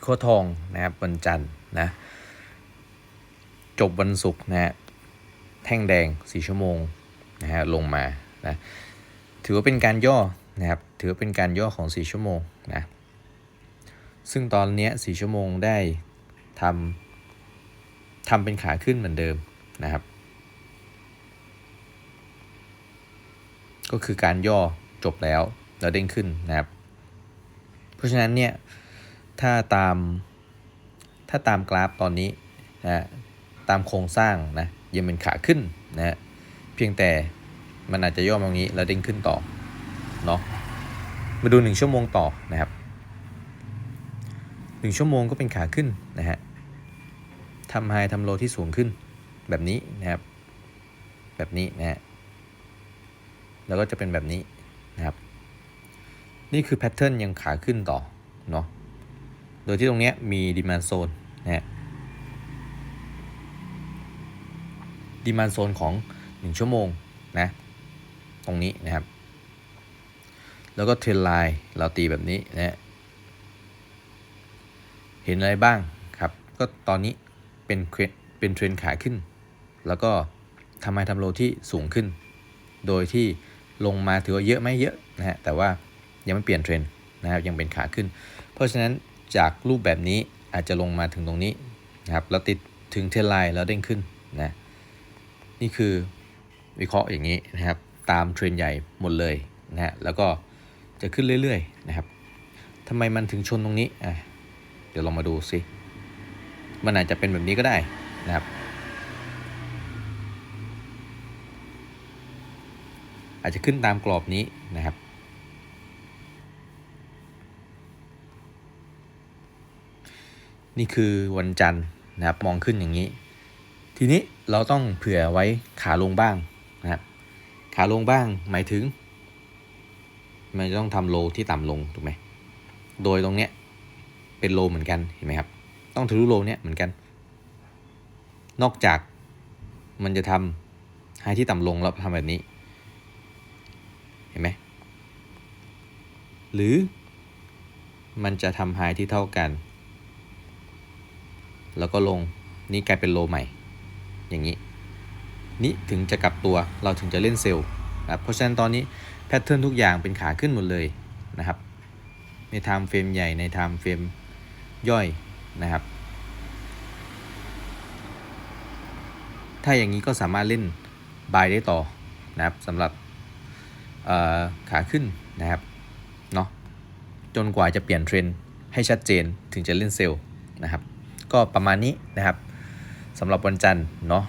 โคทองนะครับวันจันทร์นะ จบวันศุกร์นะฮะแท่งแดง 4 ชั่วโมงนะฮะลงมานะถือว่าเป็นการย่อนะครับถือว่าเป็นการย่อของ 4 ชั่วโมงนะซึ่งตอนนี้ย4ชั่วโมงได้ทำทำเป็นขาขึ้นเหมือนเดิมนะครับ ก็คือการย่อจบแล้วแล้วเด้งขึ้นนะครับ เพราะฉะนั้นเนี่ย ถ้าตามถ้าตามกราฟตอนนี้นะตามโครงสร้างนะยังเป็นขาขึ้นนะเพียงแต่มันอาจจะย่อมาตรงนี้แล้วเด้งขึ้นต่อเนาะมาดู 1 ชั่วโมงต่อนะครับ 1 ชั่วโมงก็เป็นขาขึ้นนะฮะทำไฮทำโลที่สูงขึ้นแบบนี้นะครับ แบบนี้นะฮะแล้วก็จะเป็นแบบนี้นะครับ นี่คือแพทเทิร์นยังขาขึ้นต่อเนาะ ดยที่ตรงนี้มีดีมานโซนนะฮะดีมานโซนของ 1 ชั่วโมงนะตรงนี้นะครับ แล้วก็เทรนไลน์เราตีแบบนี้นะฮะเห็นอะไรบ้างครับ ก็ตอนนี้เป็นเทรนเป็นเทรนขาขึ้น แล้วก็ทำไมทำโลที่สูงขึ้น โดยที่ลงมาถือว่าเยอะไม่เยอะนะฮะแต่ว่ายังไม่เปลี่ยนเทรนนะครับยังเป็นขาขึ้น เพราะฉะนั้น จากรูปแบบนี้อาจจะลงมาถึงตรงนี้นะครับแล้วติดถึงเทรนไลน์แล้วเด้งขึ้นนะนี่คือวิเคราะห์อย่างนี้นะครับ ตามเทรนใหญ่หมดเลยนะฮะแล้วก็จะขึ้นเรื่อยๆนะครับทำไมมันถึงชนตรงนี้อะเดี๋ยวลองมาดูสิมันอาจจะเป็นแบบนี้ก็ได้นะครับ อาจจะขึ้นตามกรอบนี้นะครับ นี่คือวันจันทร์นะครับมองขึ้นอย่างนี้ ทีนี้เราต้องเผื่อไว้ขาลงบ้างนะครับขาลงบ้างหมายถึง มันจะต้องทำโลที่ต่ำลงถูกไหมโดยตรงเนี้ยเป็นโลเหมือนกันเห็นไหมครับ ต้องทะลุโลเนี้ยเหมือนกัน นอกจากมันจะทำไฮที่ต่ำลงแล้วทำแบบนี้ เห็นไหมหรือมันจะทำไฮที่เท่ากัน แล้วก็ลงนี่กลายเป็นโลใหม่ อย่างนี้ นี่ถึงจะกลับตัวเราถึงจะเล่นเซลล์นะครับเพราะฉะนั้นตอนนี้แพทเทิร์นทุกอย่างเป็นขาขึ้นหมดเลยนะครับ ในไทม์เฟรมใหญ่ในไทม์เฟรมย่อยนะครับ ถ้าอย่างนี้ก็สามารถเล่นบายได้ต่อนะครับสำหรับขาขึ้นนะครับเนาะจนกว่าจะเปลี่ยนเทรนให้ชัดเจนถึงจะเล่นเซลล์นะครับ ก็ประมาณนี้นะครับสำหรับวันจันทร์เนาะ